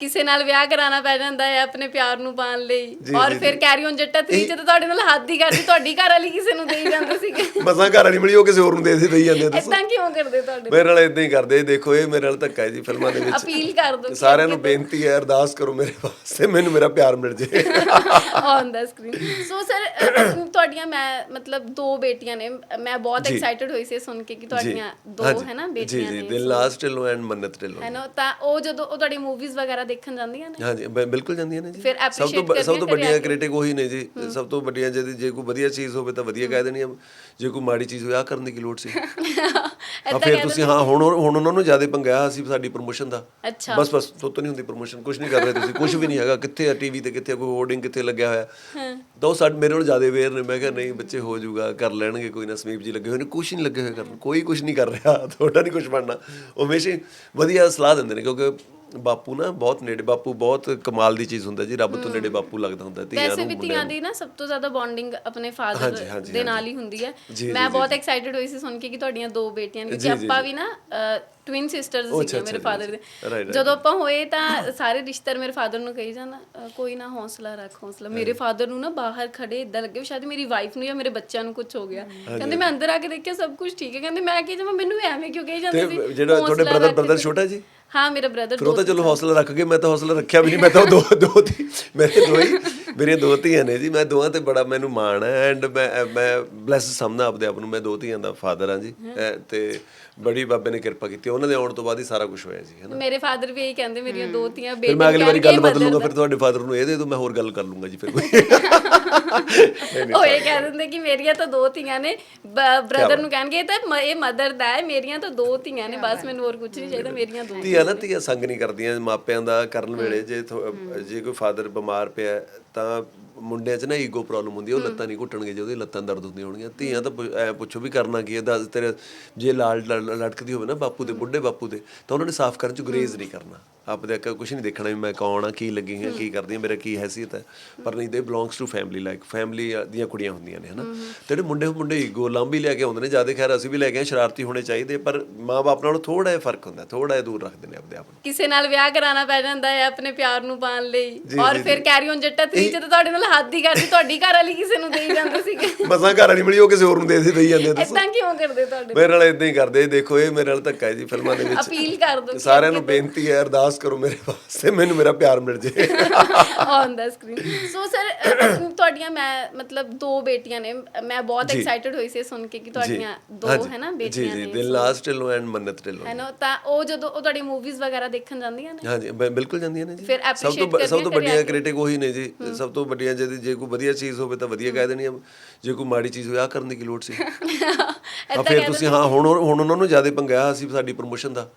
ਕਿਸੇ ਨਾਲ ਵਿਆਹ ਕਰਾਉਣਾ ਪੈ ਜਾਂਦਾ ਹੈ ਆਪਣੇ ਪਿਆਰ ਨੂੰ ਪਾਉਣ ਲਈ। ਜੀ, ਔਰ ਜੀ, ਫਿਰ ਜੀ। ਕੈਰੀ ਔਨ ਜੱਟਾ 3 ਚ ਤਾਂ ਤੁਹਾਡੇ ਨਾਲ ਹੱਦ ਹੀ ਕਰਦੀ ਤੁਹਾਡੀ ਘਰ ਵਾਲੀ ਕਿਸੇ ਨੂੰ ਦੇਈ ਜਾਂਦੇ ਸੀਗੇ। ਮਸਾਂ ਘਰ ਵਾਲੀ ਮਿਲੀ ਉਹ ਕਿਸੇ ਹੋਰ ਨੂੰ ਦੇ ਦੇ ਦਈ ਜਾਂਦੇ ਆ ਇਦਾਂ ਕਿਉਂ ਕਰਦੇ ਤੁਹਾਡੇ? ਮੇਰੇ ਨਾਲ ਇਦਾਂ ਹੀ ਕਰਦੇ ਦੇਖੋ ਇਹ ਮੇਰੇ ਨਾਲ ਧੱਕਾ ਹੈ ਜੀ ਫਿਲਮਾਂ ਦੇ ਵਿੱਚ। ਅਪੀਲ ਕਰ ਦੋ ਸਾਰਿਆਂ ਨੂੰ ਬੇਨਤੀ ਹੈ ਅਰਦਾਸ ਕਰੋ ਮੇਰੇ ਵਾਸਤੇ ਮੈਨੂੰ ਮੇਰਾ ਪਿਆਰ ਮਿਲ ਜੇ। On the screen so sir ਤੁਹਾਡੀਆਂ ਮੈਂ ਮਤਲਬ ਦੋ ਬੇਟੀਆਂ ਨੇ ਮੈਂ ਬਹੁਤ ਜੀ। ਐਕਸਾਈਟਡ ਹੋਈ ਸੀ ਇਹ ਸੁਣ ਕੇ ਕਿ ਤੁਹਾਡੀਆਂ ਦੋ ਹਾਂਜੀ। ਹੈ ਨਾ ਜੀ ਬੇਟੀਆਂ ਜੀ ਨੇ ਦਿਲ ਲਾਸਟ ਢਿੱਲੋਂ ਐਂਡ ਮੰਨਤ ਢਿੱਲੋਂ। ਹੈ ਨਾ ਤਾਂ ਉਹ ਜਦੋਂ ਉਹ ਤੁਹਾਡੀ ਮੂਵੀਜ਼ ਵਗੈਰਾ ਦੇਖਣ ਜਾਂਦੀਆਂ ਨੇ? ਹਾਂਜੀ ਬ- ਬਿਲਕੁਲ ਜਾਂਦੀਆਂ ਨੇ ਜੀ। ਫਿਰ ਸਭ ਤੋਂ ਬ- ਸਭ ਕਰਦੀਆਂ ਤੋਂ ਵੱਡੀਆਂ? ਕ੍ਰਿਟਿਕ ਉਹੀ ਨੇ ਜੀ। ਸਭ ਤੋਂ ਵੱਡੀਆਂ ਜੇ ਜੇ ਕੋਈ ਵਧੀਆ ਚੀਜ਼ ਹੋਵੇ ਤਾਂ ਵਧੀਆ ਕਹਿ ਦੇਣੀ ਆ। ਜੇ ਕੋਈ ਮਾੜੀ ਚੀਜ਼ ਹੋਵੇ ਆ ਕਰਨ ਦੀ ਕੀ ਲੋੜ ਸੀ? ਏਦਾਂ ਫਿਰ ਤੁਸੀਂ ਹਾਂ ਹੁਣ ਹੁਣ ਉਹਨਾਂ ਨੂੰ ਜ਼ਿਆਦਾ ਪੰਗਾ ਅਸੀਂ ਸਾਡੀ ਪ੍ਰੋਮੋਸ਼ਨ ਦਾ। ਅੱਛਾ। ਬਸ ਬਸ ਤੋਂ ਨਹੀਂ ਹੁੰਦੀ ਪ੍ਰੋਮੋਸ਼ਨ ਕੁਝ ਨਹੀਂ ਕਰ ਰਹੇ ਤੁਸੀਂ ਕੁਝ ਵੀ ਨਹੀਂ ਹੈਗਾ। ਕਿੱਥੇ ਆ ਟੀਵੀ ਤੇ ਕਿੱਥੇ ਆ, ਕੋਈ ਹੋਰਡਿੰਗ ਕਿੱਥੇ ਲੱਗਿਆ ਹੋਇਆ? ਤਾਂ ਉਹ ਸਾਡੇ ਮੇਰੇ ਨਾਲ ਜ਼ਿਆਦਾ ਅਵੇਅਰ ਨੇ। ਮੈਂ ਕਿਹਾ ਨਹੀਂ ਬੱਚੇ ਹੋ ਜਾਊਗਾ ਕਰ ਲੈਣਗੇ ਕੋਈ ਨਾ। ਸਮੀਪ ਜੀ ਲੱਗੇ ਹੋਏ ਨੇ। ਕੁਝ ਨਹੀਂ ਲੱਗੇ ਹੋਏ ਕਰਨ। ਕੋਈ ਕੁਝ ਨਹੀਂ ਕਰ ਰਿਹਾ। ਤੁਹਾਡਾ ਨਹੀਂ ਕੁਝ ਬਣਨਾ। ਉਹ ਹਮੇਸ਼ਾ ਹੀ ਵਧੀਆ ਸਲਾਹ ਦਿੰਦੇ ਨੇ ਕਿਉਂਕਿ ਬਾਪੂ ਨਾ ਬਹੁਤ ਨੇੜੇ ਬਾਪੂ ਬਹੁਤ ਕਮਾਲ ਦੀ ਚੀਜ਼ ਹੁੰਦਾ ਜੀ ਰੱਬ ਤੋਂ ਨੇੜੇ ਬਾਪੂ ਲੱਗਦਾ ਹੁੰਦਾ ਧੀਆਂ ਵੈਸੇ ਨੂੰ ਵੀ ਧੀਆਂ ਦੀ ਨਾ। ਸਭ ਤੋਂ ਜ਼ਿਆਦਾ ਬੌਂਡਿੰਗ ਆਪਣੇ ਫਾਦਰ ਦੇ ਨਾਲ ਹੀ ਹੁੰਦੀ ਹੈ। ਮੈਂ ਬਹੁਤ ਐਕਸਾਈਟਡ ਹੋਈ ਸੀ ਸੁਣ ਕੇ ਕਿ ਤੁਹਾਡੀਆਂ ਦੋ ਬੇਟੀਆਂ ਨੇ ਜੀ, ਆਪਾਂ। ਵੀ ਨਾ ਟਵਿਨ ਸਿਸਟਰਸ ਸੀਗੇ ਮੇਰੇ ਫਾਦਰ ਦੇ. ਜਦੋਂ ਆਪਾਂ ਹੋਏ ਤਾਂ ਸਾਰੇ ਰਿਸ਼ਤੇਦਾਰ ਮੇਰੇ ਫਾਦਰ ਨੂੰ ਕਹੀ ਜਾਣ "ਅ, ਕੋਈ ਨਾ ਹੌਸਲਾ ਰੱਖ ਹੌਸਲਾ। ਮੇਰੇ ਫਾਦਰ ਨੂੰ ਨਾ ਬਾਹਰ ਖੜੇ ਇਦਾਂ ਲੱਗੇ ਵੀ ਸ਼ਾਇਦ ਮੇਰੀ ਵਾਈਫ ਨੂੰ ਜਾਂ ਮੇਰੇ ਬੱਚਿਆਂ ਨੂੰ ਕੁਝ ਹੋ ਗਿਆ। ਕਹਿੰਦੇ ਮੈਂ ਅੰਦਰ ਆ ਕੇ ਦੇਖਿਆ ਸਭ ਕੁਝ ਠੀਕ ਹੈ ਕਹਿੰਦੇ ਮੈਂ ਕੀ ਜਮਾ ਮੈਨੂੰ ਐਵੇਂ ਕਿਉਂ ਕਹੀ ਜਾਂਦੇ ਸੀ? ਜਿਹੜਾ ਤੁਹਾਡੇ ਬ੍ਰਦਰ ਬ੍ਰਦਰ ਕੇ- ਛੋਟਾ ਜੀ? ਹਾਂ ਮੇਰਾ ਬ੍ਰਦਰ ਫਿਰ ਉਹ ਤਾਂ ਚਲੋ ਹੌਸਲਾ ਰੱਖ ਕੇ ਮੈਂ ਤਾਂ ਹੌਸਲਾ ਰੱਖਿਆ ਵੀ ਨਹੀਂ ਮੈਂ ਤਾਂ ਦੋ ਦੋ ਧੀ ਮੇਰੇ ਦੋ ਹੀ। ਮੇਰੇ ਦੋ ਧੀਆਂ ਨੇ ਜੀ ਮੈਂ ਦੋਵਾਂ ਤੇ ਬੜਾ ਮੈਨੂੰ ਮਾਣ ਹੈ ਐਂਡ ਮੈਂ ਮੈਂ ਬਲੈਸ ਸਮਝਦਾ ਆਪਦੇ ਆਪ ਨੂੰ ਮੈਂ ਦੋ ਧੀਆਂ ਦਾ ਫਾਦਰ ਹਾਂ ਜੀ ਤੇ ਬੜੀ ਬਾਬੇ ਨੇ ਕਿਰਪਾ ਕੀਤੀ ਉਹਨਾਂ ਦੇ ਆਉਣ ਤੋਂ ਬਾਅਦ ਹੀ ਸਾਰਾ ਕੁਝ ਹੋਇਆ ਜੀ ਹੈ ਨਾ ਮੇਰੇ ਫਾਦਰ ਵੀ ਇਹੀ ਕਹਿੰਦੇ ਮੇਰੀਆਂ ਦੋ ਧੀਆਂ ਬੇਟੇ ਮੈਂ ਅਗਲੀ ਵਾਰੀ ਗੱਲ ਕਹਿਣਗੇ ਬਦਲ ਲੂੰਗਾ mother ਫਿਰ ਤੁਹਾਡੇ ਫਾਦਰ ਨੂੰ ਇਹ ਦੇ ਦੋ ਮੈਂ ਹੋਰ ਗੱਲ ਕਰ ਲੂੰਗਾ ਜੀ ਫਿਰ ਕੋਈ। ਉਹ ਇਹ ਕਹਿ ਦਿੰਦੇ ਕਿ ਮੇਰੀਆਂ ਤਾਂ ਦੋ ਧੀਆਂ ਨੇ ਬ੍ਰਦਰ ਨੂੰ ਕਹਿਣਗੇ ਤਾਂ ਇਹ ਮਦਰ ਦਾ ਹੈ ਮੇਰੀਆਂ ਤਾਂ ਦੋ ਧੀਆਂ ਨੇ ਬਸ ਮੈਨੂੰ ਹੋਰ ਕੁਝ ਨਹੀਂ ਚਾਹੀਦਾ ਮੇਰੀਆਂ ਦੋ ਧੀਆਂ ਨਾ ਧੀਆਂ ਸੰਗ ਨਹੀਂ ਕਰਦੀਆਂ ਮਾਪਿਆਂ ਦਾ ਕਰਨ ਵੇਲੇ ਜੇ ਜੇ ਕੋਈ ਫਾਦਰ ਬਿਮਾਰ ਪਿਆ ਤਾਂ ਮੁੰਡਿਆਂ 'ਚ ਨਾ ਈਗੋ ਪ੍ਰੋਬਲਮ ਹੁੰਦੀ ਉਹ ਲੱਤਾਂ ਨਹੀਂ ਘੁੱਟਣਗੇ ਜੇ ਉਹਦੀ ਲੱਤਾਂ ਦਰਦ ਹੁੰਦੀਆਂ ਹੋਣਗੀਆਂ। ਧੀਆਂ ਤਾਂ ਐਂ ਪੁੱਛੋ ਵੀ ਕਰਨਾ ਕੀ ਹੈ ਦੱਸ ਤੇਰੇ ਜੇ ਲਾਲ ਲਟਕਦੀ ਹੋਵੇ ਨਾ ਬਾਪੂ ਦੇ ਬੁੱਢੇ ਬਾਪੂ ਦੇ ਤਾਂ ਉਹਨਾਂ ਨੇ ਸਾਫ਼ ਕਰਨ 'ਚ ਗੁਰੇਜ਼ ਨਹੀਂ ਕਰਨਾ। ਆਪਦੇ ਅੱਗੇ ਕੁਝ ਨਹੀਂ ਦੇਖਣਾ ਵੀ ਮੈਂ ਕੌਣ ਆ ਕੀ ਲੱਗੀ ਹਾਂ ਕੀ ਕਰਦੀ ਹਾਂ ਮੇਰਾ ਕੀ ਹੈਸੀਅਤ ਹੈ ਪਰ ਨਹੀਂ ਦੇ belongs to family like family ਦੀਆਂ ਕੁੜੀਆਂ ਹੁੰਦੀਆਂ ਨੇ ਹਨਾ। ਤੇ ਜਿਹੜੇ ਮੁੰਡੇ ਮੁੰਡੇ ਈਗੋ ਲਾਂਬੀ ਲੈ ਕੇ ਆਉਂਦੇ ਨੇ ਜ਼ਿਆਦਾ ਖੈਰ ਅਸੀਂ ਵੀ ਲੈ ਕੇ ਆਏ ਸ਼ਰਾਰਤੀ ਹੋਣੇ ਚਾਹੀਦੇ ਪਰ ਮਾਂ-ਬਾਪ ਨਾਲੋਂ ਥੋੜਾ ਜਿਹਾ ਫ਼ਰਕ ਹੁੰਦਾ ਥੋੜਾ ਜਿਹਾ ਦੂਰ ਰੱਖਦੇ ਨੇ ਆਪਦੇ ਆਪ ਨੂੰ। ਕਿਸੇ ਨਾਲ ਵਿਆਹ ਕਰਾਉਣਾ ਪੈ ਜਾਂਦਾ ਹੈ ਆਪਣੇ ਪਿਆਰ ਨੂੰ ਪਾਉਣ ਲਈ ਔਰ ਫਿਰ ਕੈਰੀ ਔਨ ਜੱਟਾ 3 ਚ ਤਾਂ ਤੁਹਾਡੇ ਨਾਲ ਹੱਦ ਹੀ ਕਰਦੀ ਤੁਹਾਡੀ ਘਰ ਵਾਲੀ ਕਿਸੇ ਨੂੰ ਦੇਈ ਜਾਂਦੇ ਸੀਗੇ। ਮਸਾਂ ਘਰ ਵਾਲੀ ਮਿਲੀ ਉਹ ਕਿਸੇ ਹੋਰ ਨੂੰ ਦੇ ਦੇ ਦਈ ਜਾਂਦੇ ਦੱਸੋ ਇਦਾਂ ਕਿਉਂ ਕਰਦੇ ਤੁਹਾਡੇ? ਮੇਰੇ ਨਾਲ ਇਦਾਂ ਹੀ ਕਰਦੇ ਦੇਖੋ ਇਹ ਮੇਰੇ ਨਾਲ ਧੱਕਾ ਹੈ ਜੀ ਫਿਲਮਾਂ ਦੇ ਵਿੱਚ। ਅਪੀਲ ਕਰ ਦੋ ਸਾਰਿਆਂ ਨੂੰ ਬੇਨਤੀ ਹੈ ਅਰਦਾਸ ਕਰੋ ਮੇਰੇ ਵਾਸਤੇ ਮੈਨੂੰ ਮੇਰਾ ਪਿਆਰ ਮਿਲ ਜੇ। On the screen so sir ਤੁਹਾਡੀਆਂ ਮੈਂ ਮਤਲਬ ਦੋ ਬੇਟੀਆਂ ਨੇ ਮੈਂ ਬਹੁਤ ਐਕਸਾਈਟਡ ਹੋਈ ਸੀ ਸੁਣ ਕੇ ਕਿ ਤੁਹਾਡੀਆਂ ਦੋ। ਹੈ ਨਾ ਜੀ ਬੇਟੀਆਂ ਜੀ ਨੇ ਦਿਲ ਲਾਸਟ ਢਿੱਲੋਂ ਐਂਡ ਮੰਨਤ ਢਿੱਲੋਂ। ਹੈ ਨਾ ਤਾਂ ਉਹ ਜਦੋਂ ਉਹ ਤੁਹਾਡੀ ਮੂਵੀਜ਼ ਵਗੈਰਾ ਦੇਖਣ ਜਾਂਦੀਆਂ ਨੇ? ਹਾਂਜੀ ਬਿਲਕੁਲ ਜਾਂਦੀਆਂ ਨੇ ਜੀ। ਸਭ ਤੋਂ ਸਭ ਤੋਂ ਵੱਡੀਆਂ ਕ੍ਰਿਟਿਕ ਉਹੀ ਨੇ ਜੀ ਸਭ ਤੋਂ ਵੱਡੀਆਂ ਜੇ ਜੇ ਕੋਈ ਵਧੀਆ ਚੀਜ਼ ਹੋਵੇ ਤਾਂ ਵਧੀਆ ਕਹਿ ਦੇਣੀ ਆ। ਜੇ ਕੋਈ ਮਾੜੀ ਚੀਜ਼ ਹੋਵੇ ਆ ਕਰਨ ਦੀ ਕੀ ਲੋੜ ਸੀ? ਆ ਫਿਰ ਤੁਸੀਂ ਹਾਂ ਹੁਣ ਹੁਣ ਉਹਨਾਂ ਨੂੰ ਜ਼ਿਆਦਾ ਪੰਗਾ ਅਸੀਂ ਸਾਡੀ ਪ੍ਰੋਮੋਸ਼ਨ ਦਾ।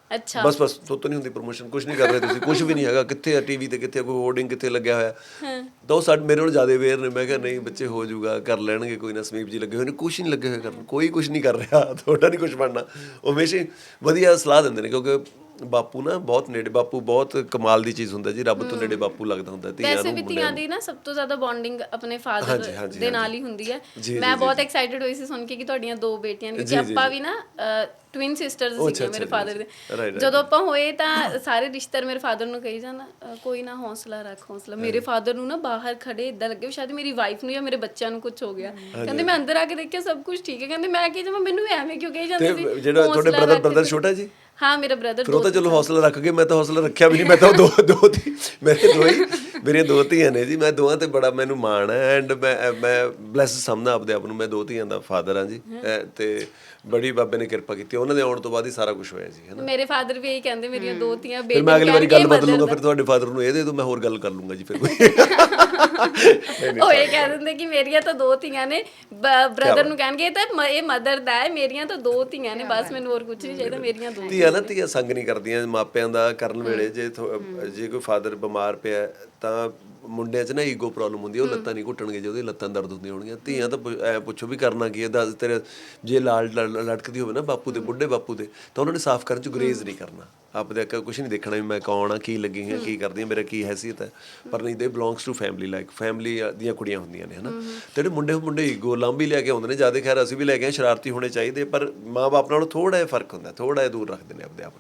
ਬਸ ਬਸ ਤੋਂ ਨਹੀਂ ਹੁੰਦੀ ਪ੍ਰੋਮੋਸ਼ਨ ਕੁਝ ਨਹੀਂ ਕਰ ਰਹੇ ਤੁਸੀਂ ਕੁਝ ਵੀ ਨਹੀਂ ਹੈਗਾ। ਕਿੱਥੇ ਆ ਟੀਵੀ ਤੇ ਕਿੱਥੇ ਕੋਈ ਹੋਰਡਿੰਗ ਕਿੱਥੇ ਲੱਗਿਆ ਹੋਇਆ? ਤਾਂ ਉਹ ਸਾਡੇ ਮੇਰੇ ਨਾਲ ਜ਼ਿਆਦਾ ਅਵੇਅਰ ਨੇ। ਮੈਂ ਕਿਹਾ ਨਹੀਂ ਬੱਚੇ ਹੋ ਜਾਊਗਾ ਕਰ ਲੈਣਗੇ ਕੋਈ ਨਾ। ਸਮੀਪ ਜੀ ਲੱਗੇ ਹੋਏ ਨੇ। ਕੁਝ ਨਹੀਂ ਲੱਗੇ ਹੋਏ ਕਰਨ। ਕੋਈ ਕੁਝ ਨਹੀਂ ਕਰ ਰਿਹਾ। ਤੁਹਾਡਾ ਨਹੀਂ ਕੁਝ ਬਣਨਾ। ਉਹ ਹਮੇਸ਼ਾ ਵਧੀਆ ਸਲਾਹ ਦਿੰਦੇ ਨੇ ਕਿਉਂਕਿ ਬਾਪੂ ਨਾ ਬਹੁਤ ਨੇੜੇ ਬਾਪੂ ਬਹੁਤ ਕਮਾਲ ਦੀ ਚੀਜ਼ ਹੁੰਦਾ ਜੀ ਰੱਬ ਤੋਂ ਨੇੜੇ ਬਾਪੂ ਲੱਗਦਾ ਹੁੰਦਾ ਧੀਆਂ ਵੈਸੇ ਨੂੰ ਵੀ ਧੀਆਂ ਦੀ ਨਾ ਸਭ ਤੋਂ ਜ਼ਿਆਦਾ ਬੌਂਡਿੰਗ ਆਪਣੇ ਫਾਦਰ ਦੇ ਨਾਲ ਹੀ ਹੁੰਦੀ ਹੈ। ਮੈਂ ਬਹੁਤ ਐਕਸਾਈਟਡ ਹੋਈ ਸੀ ਸੁਣ ਕੇ ਕਿ ਤੁਹਾਡੀਆਂ ਦੋ ਬੇਟੀਆਂ ਨੇ ਕਿਉਂਕਿ ਆਪਾਂ ਵੀ ਨਾ ਟਵਿਨ ਸਿਸਟਰਸ ਸੀਗੇ ਮੇਰੇ ਫਾਦਰ ਦੇ. ਜਦੋਂ ਆਪਾਂ ਹੋਏ ਤਾਂ ਸਾਰੇ ਰਿਸ਼ਤੇਦਾਰ ਮੇਰੇ ਫਾਦਰ ਨੂੰ ਕਹੀ ਜਾਣ "ਅ, ਕੋਈ ਨਾ ਹੌਸਲਾ ਰੱਖ ਹੌਸਲਾ। ਮੇਰੇ ਫਾਦਰ ਨੂੰ ਨਾ ਬਾਹਰ ਖੜੇ ਇਦਾਂ ਲੱਗੇ ਸ਼ਾਇਦ ਮੇਰੀ ਵਾਈਫ ਨੂੰ ਜਾਂ ਮੇਰੇ ਬੱਚਿਆਂ ਨੂੰ ਕੁਝ ਹੋ ਗਿਆ। ਕਹਿੰਦੇ ਮੈਂ ਅੰਦਰ ਆ ਕੇ ਦੇਖਿਆ ਸਭ ਕੁਝ ਠੀਕ ਹੈ। ਕਹਿੰਦੇ ਮੈਂ ਕੀ ਜਮਾ ਮੈਨੂੰ ਐਵੇਂ ਕਿਉਂ ਕਹੀ ਜਾਂਦੇ ਸੀ? ਜਿਹੜਾ ਤੁਹਾਡੇ ਬ੍ਰਦਰ ਬ੍ਰਦਰ ਕੇ- ਛੋਟਾ ਜੀ? ਹਾਂ ਮੇਰਾ ਬ੍ਰਦਰ ਫਿਰ ਉਹ ਤਾਂ ਚਲੋ ਹੌਸਲਾ ਰੱਖ ਕੇ ਮੈਂ ਤਾਂ ਹੌਸਲਾ ਰੱਖਿਆ ਵੀ ਨਹੀਂ ਮੈਂ ਤਾਂ ਦੋ ਦੋ ਧੀ ਮੇਰੇ ਦੋ ਹੀ ਮੇਰੇ ਦੋ ਧੀਆਂ ਨੇ ਜੀ ਮੈਂ ਦੋਵਾਂ ਤੇ ਬੜਾ ਮੈਨੂੰ ਮਾਣ ਹੈ ਐਂਡ ਮੈਂ ਮੈਂ ਬਲੈਸ ਸਮਝਦਾ ਆਪਦੇ ਆਪ ਨੂੰ ਮੈਂ ਦੋ ਧੀਆਂ ਦਾ ਫਾਦਰ ਹਾਂ ਜੀ ਤੇ ਬੜੀ ਬਾਬੇ ਨੇ ਕਿਰਪਾ ਕੀਤੀ ਉਹਨਾਂ ਦੇ ਆਉਣ ਤੋਂ ਬਾਅਦ ਹੀ ਸਾਰਾ ਕੁਝ ਹੋਇਆ ਜੀ ਹੈ ਨਾ ਮੇਰੇ ਫਾਦਰ ਵੀ ਇਹੀ ਕਹਿੰਦੇ ਮੇਰੀਆਂ ਦੋ ਧੀਆਂ ਬੇਟੇ ਮੈਂ ਅਗਲੀ ਵਾਰੀ ਗੱਲ ਕਹਿਣਗੇ ਬਦਲ ਲੂੰਗਾ mother ਫਿਰ ਤੁਹਾਡੇ ਫਾਦਰ ਨੂੰ ਇਹ ਦੇ ਦੋ ਮੈਂ ਹੋਰ ਗੱਲ ਕਰ ਲੂੰਗਾ ਜੀ ਫਿਰ ਕੋਈ। ਉਹ ਇਹ ਕਹਿ ਦਿੰਦੇ ਕਿ ਮੇਰੀਆਂ ਤਾਂ ਦੋ ਧੀਆਂ ਨੇ ਬ੍ਰਦਰ ਨੂੰ ਕਹਿਣਗੇ ਤਾਂ ਇਹ ਮਦਰ ਦਾ ਹੈ ਮੇਰੀਆਂ ਤਾਂ ਦੋ ਧੀਆਂ ਨੇ ਬਸ ਮੈਨੂੰ ਹੋਰ ਕੁਝ ਨਹੀਂ ਚਾਹੀਦਾ ਮੇਰੀਆਂ ਦੋ ਧੀਆਂ ਨਾ ਧੀਆਂ ਸੰਗ ਨਹੀਂ ਕਰਦੀਆਂ ਮਾਪਿਆਂ ਦਾ ਕਰਨ ਵੇਲੇ ਜੇ ਥੋ- ਜੇ ਕੋਈ ਫਾਦਰ ਬਿਮਾਰ ਪਿਆ ਹੈ, ਤਾਂ ਮੁੰਡਿਆਂ 'ਚ ਨਾ ਈਗੋ ਪ੍ਰੋਬਲਮ ਹੁੰਦੀ ਹੈ ਉਹ ਲੱਤਾਂ ਨਹੀਂ ਘੁੱਟਣਗੇ ਜੇ ਉਹਦੀ ਲੱਤਾਂ ਦਰਦ ਹੁੰਦੀਆਂ ਹੋਣਗੀਆਂ। ਧੀਆਂ ਤਾਂ ਐਂ ਪੁੱਛੋ ਵੀ ਕਰਨਾ ਕੀ ਹੈ ਦੱਸ ਤੇਰੇ ਜੇ ਲਾਲ ਲ- ਲਟਕਦੀ ਹੋਵੇ ਨਾ ਬਾਪੂ ਦੇ ਬੁੱਢੇ ਬਾਪੂ ਦੇ ਤਾਂ ਉਹਨਾਂ ਨੇ ਸਾਫ਼ ਕਰਨ 'ਚ ਗੁਰੇਜ਼ ਨਹੀਂ ਕਰਨਾ। ਆਪਦੇ ਅੱਗੇ ਕੁਝ ਨਹੀਂ ਦੇਖਣਾ ਵੀ ਮੈਂ ਕੌਣ ਆ ਕੀ ਲੱਗੀ ਹਾਂ ਕੀ ਕਰਦੀ ਹਾਂ ਮੇਰਾ ਕੀ ਹੈਸੀਅਤ ਹੈ ਪਰ ਨਹੀਂ ਦੇ belongs to family like family ਦੀਆਂ ਕੁੜੀਆਂ ਹੁੰਦੀਆਂ ਨੇ ਹਨਾ। ਤੇ ਜਿਹੜੇ ਮੁੰਡੇ ਮੁੰਡੇ ਈਗੋ ਲਾਂਬੀ ਲੈ ਕੇ ਆਉਂਦੇ ਨੇ ਜ਼ਿਆਦਾ ਖੈਰ ਅਸੀਂ ਵੀ ਲੈ ਕੇ ਆਏ ਸ਼ਰਾਰਤੀ ਹੋਣੇ ਚਾਹੀਦੇ ਪਰ ਮਾਂ-ਬਾਪ ਨਾਲੋਂ ਥੋੜਾ ਜਿਹਾ ਫ਼ਰਕ ਹੁੰਦਾ ਥੋੜਾ ਜਿਹਾ ਦੂਰ ਰੱਖਦੇ ਨੇ ਆਪਦੇ ਆਪ ਨੂੰ।